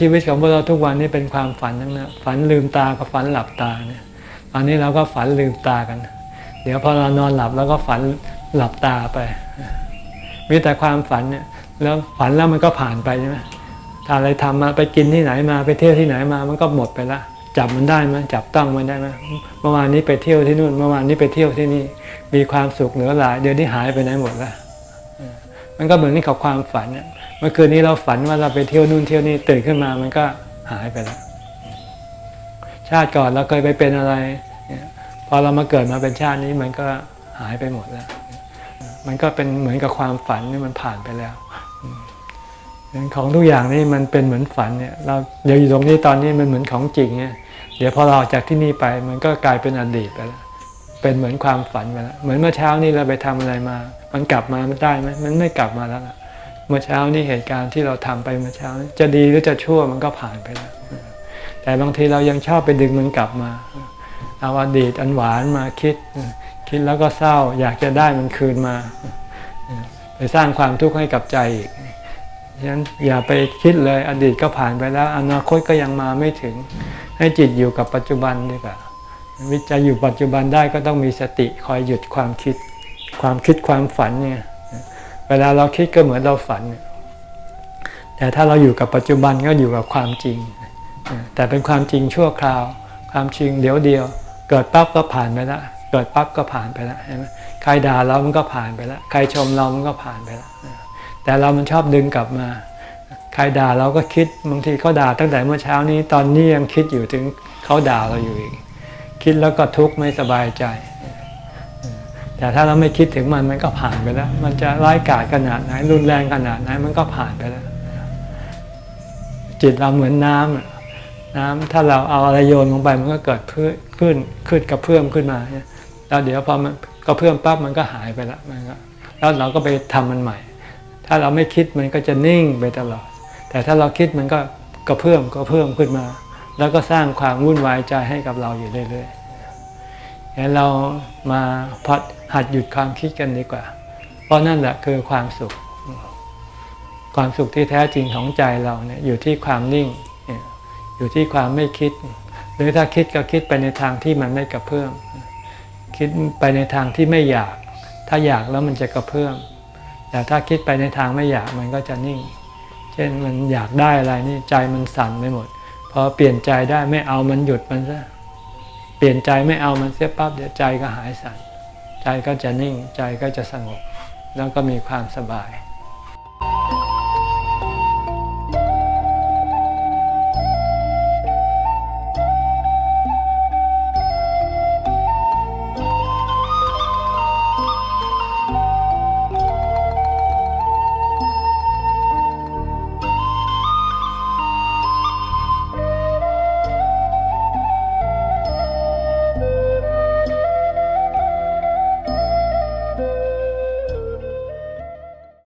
ชีวิตของพวกเราทุกวันนี้เป็นความฝันทั้งนั้นฝันลืมตากับฝันหลับตาเนี่ยตอนนี้เราก็ฝันลืมตากัน เดี๋ยวพอเรานอนหลับแล้วก็ฝันหลับตาไป มีแต่ความฝันเนี่ยแล้วฝันแล้วมันก็ผ่านไปใช่ไหมถ้าอะไรทำมาไปกินที่ไหนมาไปเที่ยวที่ไหนมามันก็หมดไปละจับมันได้ไหมจับต้องมันได้ไหมเมื่อวานนี้ไปเที่ยวที่นู่นเมื่อวานนี้ไปเที่ยวที่นี่มีความสุขเหลือหลายเดี๋ยวนี้หายไปไหนหมดละ มันก็เหมือนกับความฝันเนี่ยเมื่อคืนนี้เราฝันว่าเราไปเที่ยวนู่นเที่ยวนี่ตื่นขึ้นมามันก็หายไปแล้ว ชาติก่อนเราเคยไปเป็นอะไรเนี่ยพอเรามาเกิดมาเป็นชาตินี้มันก็หายไปหมดแล้ว มันก็เป็นเหมือนกับความฝันนี่มันผ่านไปแล้วของทุกอย่างนี่มันเป็นเหมือนฝันเนี่ย เราเดี๋ยวอยู่ตรงนี้ตอนนี้มันเหมือนของจริงเนี่ยเดี๋ยวพอเราออกจากที่นี่ไป มันก็กลายเป็นอดีตไปแล้ว เป็นเหมือนความฝันไปแล้วเหมือนเมื่อเช้านี้เราไปทำอะไรมา มันกลับมาได้ไหมมันไม่กลับมาแล้วล่ะเมื่อเช้านี้เหตุการณ์ที่เราทำไปเมื่อเช้านี้จะดีหรือจะชั่วมันก็ผ่านไปแล้วแต่บางทีเรายังชอบไปดึงมันกลับมาเอาอดีตอันหวานมาคิด คิดแล้วก็เศร้า อยากจะได้มันคืนมา ไปสร้างความทุกข์ให้กับใจอีกฉะนั้นอย่าไปคิดเลยอดีตก็ผ่านไปแล้ว อนาคตก็ยังมาไม่ถึง ให้จิตอยู่กับปัจจุบันดีกว่า วิจัยอยู่ปัจจุบันได้ก็ต้องมีสติคอยหยุดความคิด ความคิดความฝันเนี่ยเวลาเราคิดก็เหมือนเราฝัน แต่ถ้าเราอยู่กับปัจจุบันก็อยู่กับความจริง แต่เป็นความจริงชั่วคราว ความจริงเดี๋ยวเดียว เกิดปั๊บก็ผ่านไปล้วเกิดปั๊บก็ผ่านไปแล้วเห็นไหมใครด่าเรามันก็ผ่านไปแล้วใครชมเรามันก็ผ่านไปแล้วแต่เรามันชอบดึงกลับมา ใครด่าเราก็คิดบางทีเขาด่าตั้งแต่เมื่อเช้านี้ตอนนี้ยังคิดอยู่ถึงเขาด่าเราอยู่อีก คิดแล้วก็ทุกข์ไม่สบายใจ แต่ถ้าเราไม่คิดถึงมันมันก็ผ่านไปแล้ว มันจะร้ายกาจขนาดไหนรุนแรงขนาดไหนมันก็ผ่านไปแล้ว จิตเราเหมือนน้ำน้ำถ้าเราเอาอะไรโยนลงไปมันก็เกิดพื้นขึ้นขึ้นกระเพื่อมขึ้นมาแล้วเดี๋ยวพอมันกระเพื่อมปั๊บมันก็หายไปละมันก็แล้วเราก็ไปทำมันใหม่ ถ้าเราไม่คิดมันก็จะนิ่งไปตลอด แต่ถ้าเราคิดมันก็กระเพื่อมกระเพื่อมขึ้นมา แล้วก็สร้างความวุ่นวายใจให้กับเราอยู่เรื่อยๆงั้นเรามาพัดหัดหยุดความคิดกันดีกว่า เพราะนั่นแหละคือความสุข ความสุขที่แท้จริงของใจเราเนี่ยอยู่ที่ความนิ่ง อยู่ที่ความไม่คิด หรือถ้าคิดก็คิดไปในทางที่มันไม่กระเพื่อม คิดไปในทางที่ไม่อยาก ถ้าอยากแล้วมันจะกระเพื่อม แต่ถ้าคิดไปในทางไม่อยากมันก็จะนิ่ง เช่นมันอยากได้อะไรนี่ใจมันสั่นไปหมด พอเปลี่ยนใจได้ไม่เอามันหยุดมันซะเปลี่ยนใจไม่เอามันเสียปั๊บเดี๋ยวใจก็หายสั่นใจก็จะนิ่งใจก็จะสงบ แล้วก็มีความสบาย